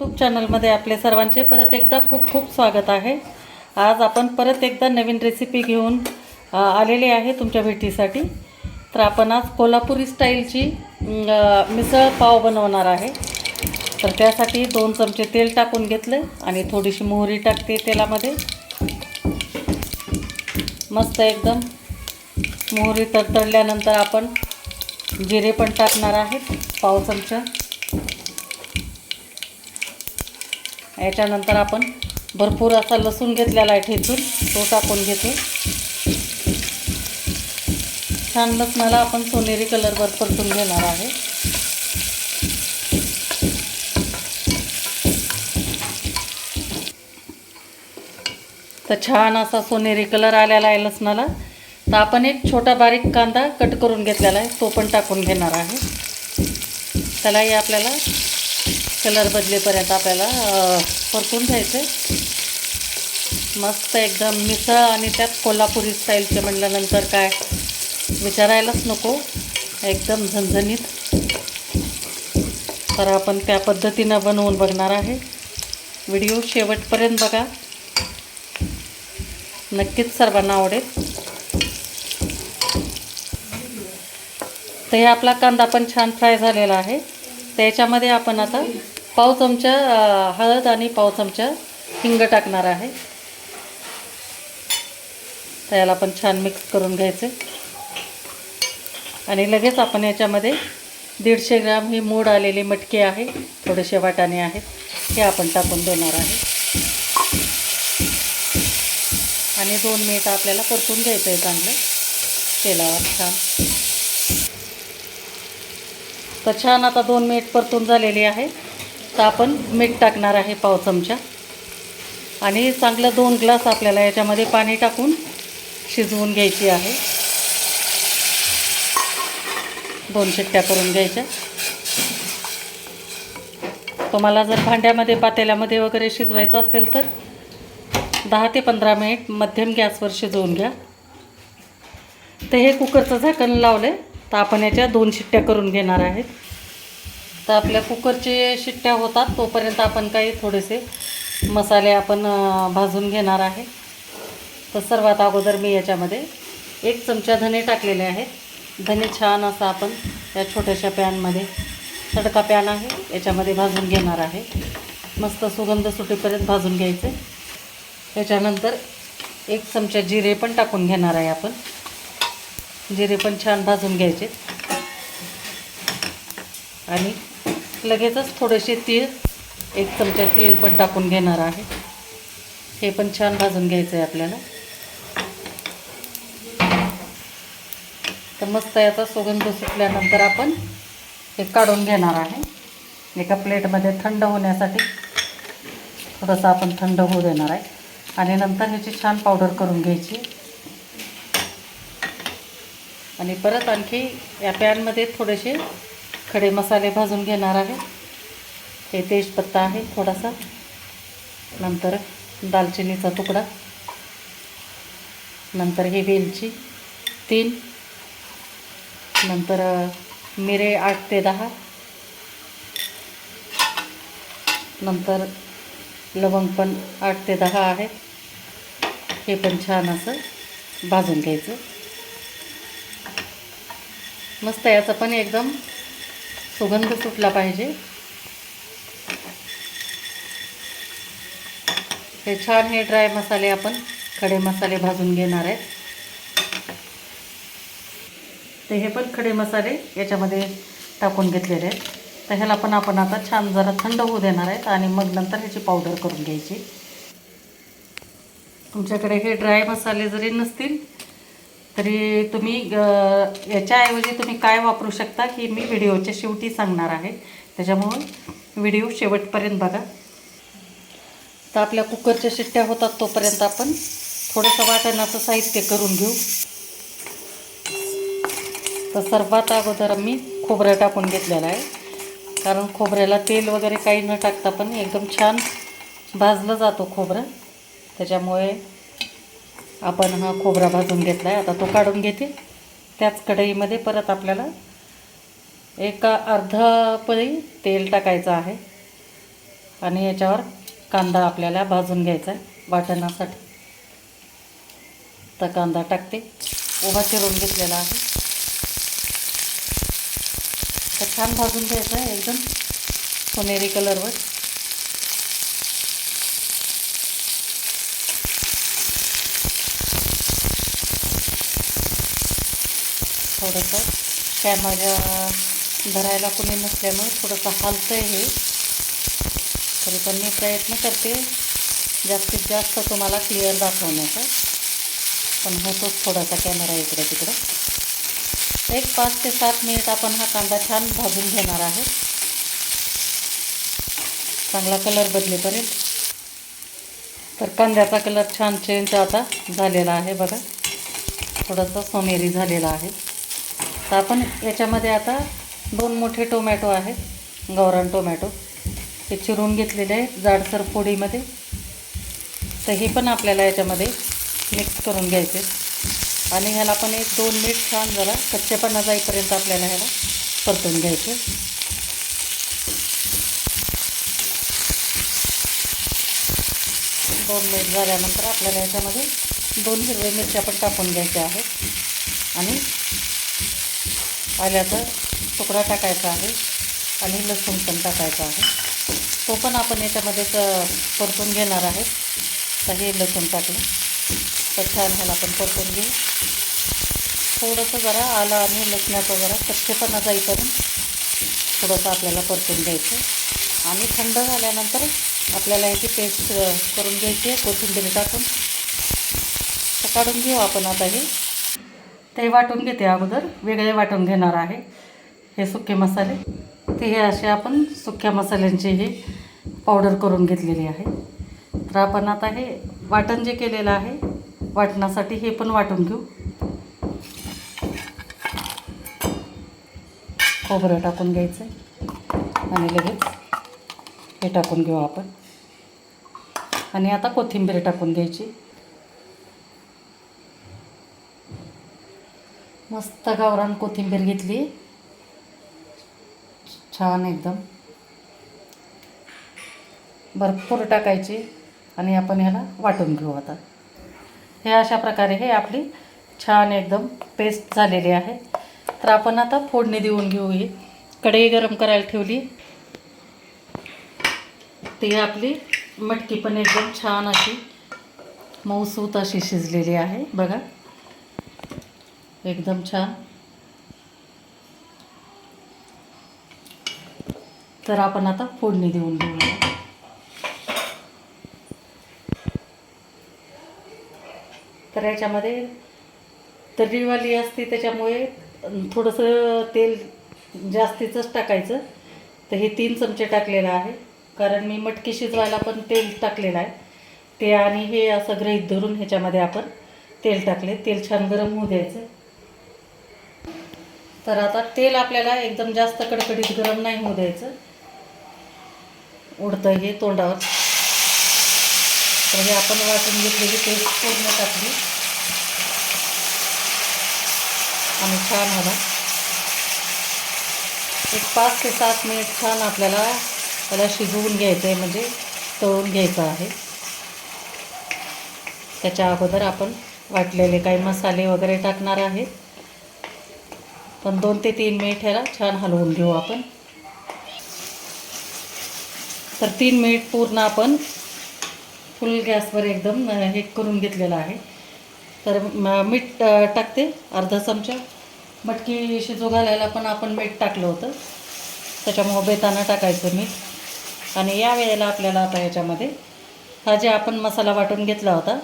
YouTube चॅनलमध्ये आपले सर्वांचे परत एकदा खूप खूप स्वागत आहे. आज आपण परत एकदा नवीन रेसिपी घेऊन आलेली आलेले आहे तुमच्या भेटीसाठी. तर आपण आज कोल्हापुरी स्टाईलची मिसळ पाव बनवणार आहे. तर त्यासाठी दोन चमचे तेल टाकून घेतलं आणि थोडीशी मोहरी टाकते तेलामध्ये. मस्त एकदम मोहरी तडतडल्यानंतर आपण जिरे पण टाकणार आहेत पाव चमचा. याच्यानंतर आपण भरपूर असा लसूण घेतलेला आहे ठेचून तो टाकून घेतो. छान लसणाला आपण सोनेरी कलरवर परतून घेणार आहे. तर छान असा सोनेरी कलर आलेला आहे लसणाला. तर आपण एक छोटा बारीक कांदा कट करून घेतलेला आहे तो पण टाकून घेणार आहे. त्यालाही आपल्याला कलर बदलेपर्यंत आपल्याला परतून घ्यायचं आहे मस्त एकदम मिसळ आणि त्यात कोल्हापुरी स्टाईलचे म्हणल्यानंतर काय विचारायलाच नको. एकदम झणझणीत. तर आपण त्या पद्धतीनं बनवून बघणार आहे. व्हिडिओ शेवटपर्यंत बघा. नक्कीच सर्वांना आवडेल. तर हे आपला कांदा पण छान फ्राय झालेला आहे. त्याच्यामध्ये आपण आता पाव चमचा हळद आणि पाव चमचा हिंग टाकणार आहे. तर याला पण छान मिक्स करून घ्यायचे. आणि लगेच आपण याच्यामध्ये दीडशे ग्राम ही मूड आलेली मटकी आहे थोडेसे वाटाणे आहेत हे आपण टाकून देणार आहे. आणि दोन मिनिट आपल्याला परतून घ्यायचं आहे चांगलं तेलावर छान. तर छान आता दोन मिनिट परतून झालेली आहे. तर आपण मीठ टाकणार आहे पाव चमचा. आणि चांगलं दोन ग्लास आपल्याला याच्यामध्ये पाणी टाकून शिजवून घ्यायची आहे. दोन शिट्ट्या करून घ्यायच्या. तुम्हाला जर भांड्यामध्ये पातेल्यामध्ये वगैरे शिजवायचं असेल तर दहा ते पंधरा मिनिट मध्यम गॅसवर शिजवून घ्या. तर हे कुकरचं झाकण लावलं आहे तर आपण याच्या दोन शिट्ट्या करून घेणार आहेत. तर आपल्या कुकरचे शिट्ट्या होतात तोपर्यंत आपण काही थोडेसे मसाले आपण भाजून घेणार आहे. तर सर्वात अगोदर मी याच्यामध्ये एक चमचा धने टाकलेले आहेत. धने छान असं आपण या छोट्याशा पॅनमध्ये तडका पॅन आहे याच्यामध्ये भाजून घेणार आहे. मस्त सुगंध सुटेपर्यंत भाजून घ्यायचे. त्याच्यानंतर एक चमचा जिरे पण टाकून घेणार आहे आपण. जिरे पण छान भाजून घ्यायचे. आणि लगेचच थोडेसे तीळ एक चमचा तीळ पण टाकून घेणार आहे. हे पण छान भाजून घ्यायचं आहे आपल्याला. तर मस्त याचा सुगंध सुटल्यानंतर आपण हे काढून घेणार आहे. एका प्लेटमध्ये थंड होण्यासाठी थोडंसं आपण थंड होऊ देणार आहे. आणि नंतर ह्याची छान पावडर करून घ्यायची. आणि परत आणखी या पॅनमध्ये थोडेसे खडे मसाले भाजून घेणार आहे. हे तेजपत्ता आहे थोडासा. नंतर दालचिनीचा तुकडा. नंतर हे वेलची तीन. नंतर मिरे आठ ते दहा. नंतर लवंग पण आठ ते दहा आहे. हे पण छान असं भाजून घ्यायचं. मस्त याचं पण एकदम सुगंध सुटला पाहिजे. हे छान हे ड्राय मसाले आपण खडे मसाले भाजून घेणार आहेत. ते हे पण खडे मसाले याच्यामध्ये टाकून घेतलेले आहेत. तर ह्याला पण आपण आता छान जरा थंड होऊ देणार आहेत आणि मग नंतर ह्याची पावडर करून घ्यायची. तुमच्याकडे हे ड्राय मसाले जरी नसतील तरी तुम्ही याच्याऐवजी तुम्ही काय वापरू शकता की मी व्हिडिओच्या शेवटी सांगणार आहे. त्याच्यामुळं व्हिडिओ शेवटपर्यंत बघा. तर आपल्या कुकरच्या शिट्ट्या होतात तोपर्यंत आपण थोडंसं वाटणाचं साहित्य करून घेऊ. तर सर्वात अगोदर मी खोबरं टाकून घेतलेलं आहे. कारण खोबऱ्याला तेल वगैरे काही न टाकता पण एकदम छान भाजलं जातो खोबरं. त्याच्यामुळे आपण हा खोबरा भाजून घेतला आहे आता तो काढून घेते. त्याच कढईमध्ये परत आपल्याला एका अर्धा पळी तेल टाकायचं आहे. आणि याच्यावर कांदा आपल्याला भाजून घ्यायचा आहे वाटणासाठी. तर कांदा टाकते. उभा चिरून घेतलेला आहे. तर छान भाजून घ्यायचा आहे एकदम. सोनेरी कलरवर. थोडंसं. कॅमेरा धरायला कोणी नसल्यामुळे थोडंसं हालतं आहे हे. तरी पण मी प्रयत्न करते जास्तीत जास्त तुम्हाला क्लिअर दाखवण्याचा. पण होतोच थोडासा कॅमेरा इकडे तिकडं. एक पाच ते सात मिनिट आपण हा कांदा छान भाजून घेणार आहे चांगला कलर बदलेपर्यंत. तर कांद्याचा कलर छान चेंज आता झालेला आहे बघा. थोडासा सोनेरी झालेला आहे. तर आपण याच्यामध्ये आता दोन मोठे टोमॅटो आहेत गौरण टोमॅटो. हे चिरून घेतलेले आहेत जाडसर फोडीमध्ये. तर हे पण आपल्याला याच्यामध्ये मिक्स करून घ्यायचे. आणि ह्याला पण एक दोन मिनिट छान जरा कच्चेपणा जाईपर्यंत आपल्याला ह्याला परतून घ्यायचे. दोन मिनिट झाल्यानंतर आपल्याला याच्यामध्ये दोन हिरवे मिरच्या पण टाकून घ्यायच्या आहेत. आणि आल्याचा तुकडा टाकायचा आहे आणि लसूण पण टाकायचा आहे. तो पण आपण याच्यामध्येच परतून घेणार आहे. तर हे लसूण टाकलं. तर छान ह्याला पण परतून घेऊ. थोडंसं जरा आलं आणि लसणाचा जरा कच्चेपणा जाईपर्यंत थोडंसं आपल्याला परतून घ्यायचं आणि थंड झाल्यानंतर आपल्याला याची पेस्ट करून घ्यायची आहे. कोथिंबीर टाकून. तर काढून घेऊ आपण आता हे. ते वाटून घेते अगोदर वेगळे वाटून घेणार आहे हे सुके मसाले. ते हे असे आपण सुक्या मसाल्यांची हे पावडर करून घेतलेली आहे. तर आपण आता हे वाटण जे केलेलं आहे वाटण्यासाठी हे पण वाटून घेऊ. खोबरं टाकून घ्यायचं आणि लगेच हे टाकून घेऊ आपण. आणि आता कोथिंबीर टाकून घ्यायची. मस्त गावरान कोथिंबीर घेतली. छान एकदम. भरपूर टाकायची आणि आपण ह्याला वाटून घेऊ आता. हे अशा प्रकारे हे आपली छान एकदम पेस्ट झालेली आहे. तर आपण आता फोडणी देऊन घेऊ ही कढई गरम करायला ठेवली. ती आपली मटकी पण एकदम छान अशी मऊसूत अशी शिजलेली आहे. बघा. एकदम छान. तर आपण आता फोडणी देऊन घेऊया. तर याच्यामध्ये तर्रीवाली असते त्याच्यामुळे थोडंसं तेल जास्तीचंच टाकायचं. तर हे तीन चमचे टाकलेलं आहे. कारण मी मटकी शिजवायला पण तेल टाकलेलं आहे. ते आणि हे असं ग्रहीत धरून ह्याच्यामध्ये आपण तेल टाकले. तेल छान गरम होऊ द्यायचं. तर आता तेल आपल्याला एकदम जास्त कडकडीत गरम नाही होऊ द्यायचं. उडतं हे तोंडावर. तर हे आपण वाटून घेतलेली पेस्ट पूर्ण टाकली. आणि छान हवा. एक पाच ते सात मिनिट छान आपल्याला त्याला शिजवून घ्यायचं आहे म्हणजे तळून घ्यायचं आहे. त्याच्या अगोदर आपण वाटलेले काही मसाले वगैरे टाकणार आहेत पण दोन ते तीन मिनिट ह्याला छान हलवून घेऊ आपण. तर तीन मिनिट पूर्ण आपण फुल गॅसवर एकदम हे करून घेतलेलं आहे. तर मीठ टाकते अर्धा चमचा. मटकी शिजू घालायला पण आपण मीठ टाकलं होतं. त्याच्यामुळं बेताना टाकायचं मीठ. आणि या वेळेला आपल्याला आता याच्यामध्ये हा जे आपण मसाला वाटून घेतला होता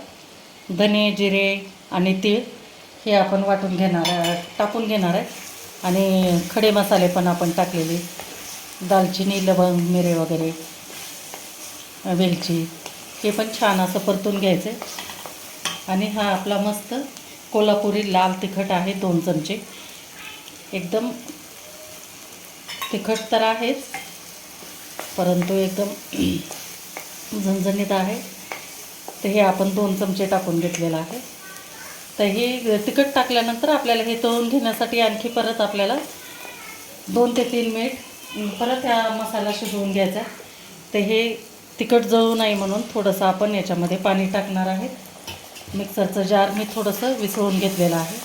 धने जिरे आणि तीळ हे आपण वाटून घेणार टाकून घेणार आहे. आणि खडे मसाले पण आपण टाकलेले. दालचिनी लवंग मिरे वगैरे वेलची हे पण छान असं परतून घ्यायचं. आणि हा आपला मस्त कोल्हापुरी लाल तिखट आहे दोन चमचे. एकदम तिखट तर आहेच परंतु एकदम झणझणीत आहे. तर हे आपण दोन चमचे टाकून घेतलेलं आहे. तर हे तिखट टाकल्यानंतर आपल्याला हे तळून घेण्यासाठी आणखी परत आपल्याला दोन ते तीन मिनिट परत ह्या मसाला शिजवून घ्यायचा. तर हे तिखट जळू नाही म्हणून थोडंसं आपण याच्यामध्ये पाणी टाकणार आहे. मिक्सरचं जार मी थोडंसं विसळून घेतलेलं आहे.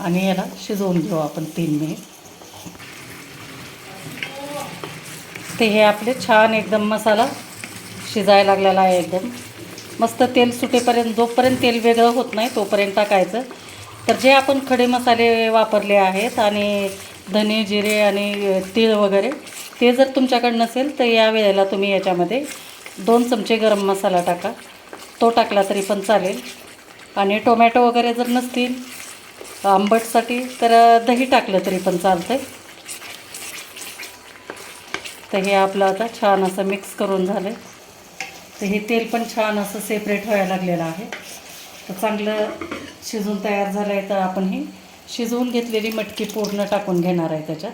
आणि याला शिजवून घेऊ आपण तीन मिनिट. ते हे आपले छान एकदम मसाला शिजायला लागलेला आहे एकदम. मस्त तेल सुटेपर्यंत जोपर्यंत तेल वेगळं होत नाही तोपर्यंत टाकायचं. तर जे आपण खडे मसाले वापरले आहेत आणि धने जिरे आणि तीळ वगैरे ते जर तुमच्याकडे नसेल तर या वेळेला तुम्ही याच्यामध्ये दोन चमचे गरम मसाला टाका. तो टाकला तरी पण चालेल. आणि टोमॅटो वगैरे जर नसतील आंबटसाठी तर दही टाकलं तरी पण चालतं तर हे आपलं आता छान असं मिक्स करून झालं आहे तर हे तेल पण छान असं सेपरेट व्हायला लागलेलं आहे. तर चांगलं शिजून तयार झालं आहे तर आपण ही शिजवून घेतलेली मटकी पूर्ण टाकून घेणार आहे त्याच्यात.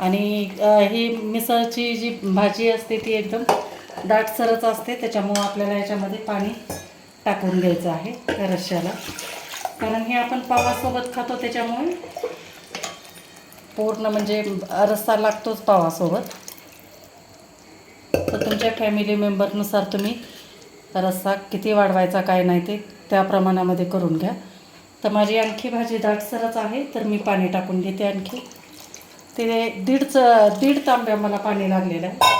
आणि ही मिसळची जी भाजी असते ती एकदम दाटसरच असते त्याच्यामुळं आपल्याला याच्यामध्ये पाणी टाकून घ्यायचं आहे त्या रश्श्याला. कारण हे आपण पावासोबत खातो त्याच्यामुळे पूर्ण म्हणजे रस्सा लागतोच पावासोबत. तुमच्या फॅमिली मेंबरनुसार तुम्ही रस्सा किती वाढवायचा काय नाही ते त्या प्रमाणामध्ये करून घ्या. तर माझी आणखी भाजी दाटसरच आहे तर मी पाणी टाकून घेते आणखी. ते दीडच दीड तांब्या मला पाणी लागलेलं आहे.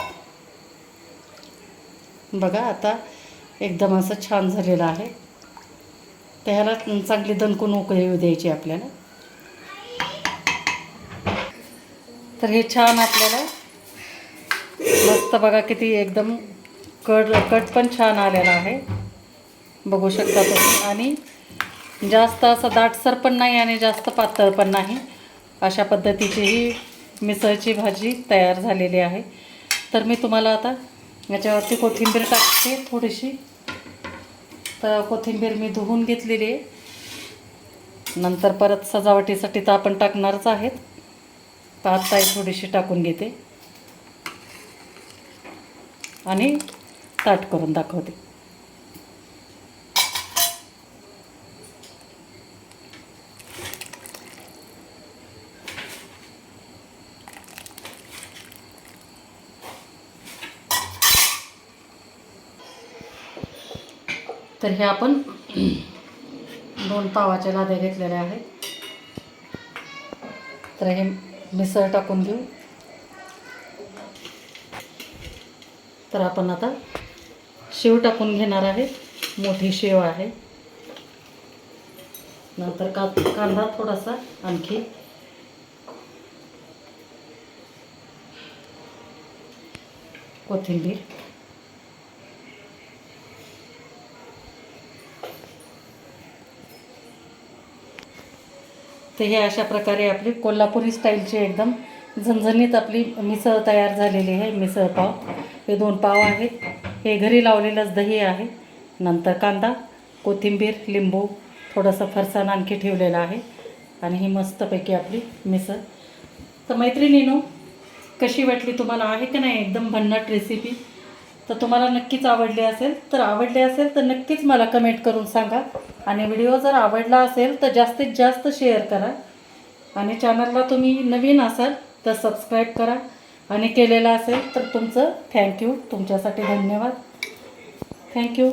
बघा आता एकदम असं छान झालेलं आहे. तर ह्याला चांगली दणकून उकळी येऊ द्यायची आपल्याला. तर हे छान आपल्याला मस्त बघा किती एकदम कट कट पण छान आलेला आहे. बघू शकता तुम्ही. आणि जास्त असं दाटसर पण नाही आणि जास्त पातळ पण नाही. अशा पद्धतीची ही मिसळची भाजी तयार झालेली आहे. तर मी तुम्हाला आता याच्यावरती कोथिंबीर टाकते थोडीशी. तर कोथिंबीर मी धुवून घेतलेली आहे. नंतर परत सजावटीसाठी तर आपण टाकणारच आहेत. पाच थोडीशी टाकून घेते. आणि ताट करून दाखवते. तर हे आपण दोन पावाच्या लाद्या घेतलेल्या आहेत. तर हे मिसळ टाकून घेऊ. तर आपण आता शेव टाकून घेणार आहे. मोठी शेव आहे. नंतर का कांदा थोडासा आणखी. कोथिंबीर. तर हे अशा प्रकारे आपली कोल्हापुरी स्टाईलची एकदम झणझणीत आपली मिसळ तयार झालेली आहे मिसळ पाव. हे दोन पाव आहेत. हे घरी लावलेलंच दही आहे. नंतर कांदा कोथिंबीर लिंबू थोडंसं फरसाण आणखी ठेवलेलं आहे. आणि ही मस्तपैकी आपली मिसळ. तर मैत्रिणीनो कशी वाटली तुम्हाला? आहे की नाही एकदम भन्नाट रेसिपी तर तुम्हाला नक्कीच आवडली असेल. तर आवडली असेल तर नक्कीच मला कमेंट करून सांगा. आणि व्हिडिओ जर आवडला असेल तर जास्तीत जास्त शेअर करा. आणि चॅनलला तुम्ही नवीन असाल तर सबस्क्राईब करा. आणि केलेलं असेल तर तुमचं थँक्यू तुमच्यासाठी धन्यवाद. थँक्यू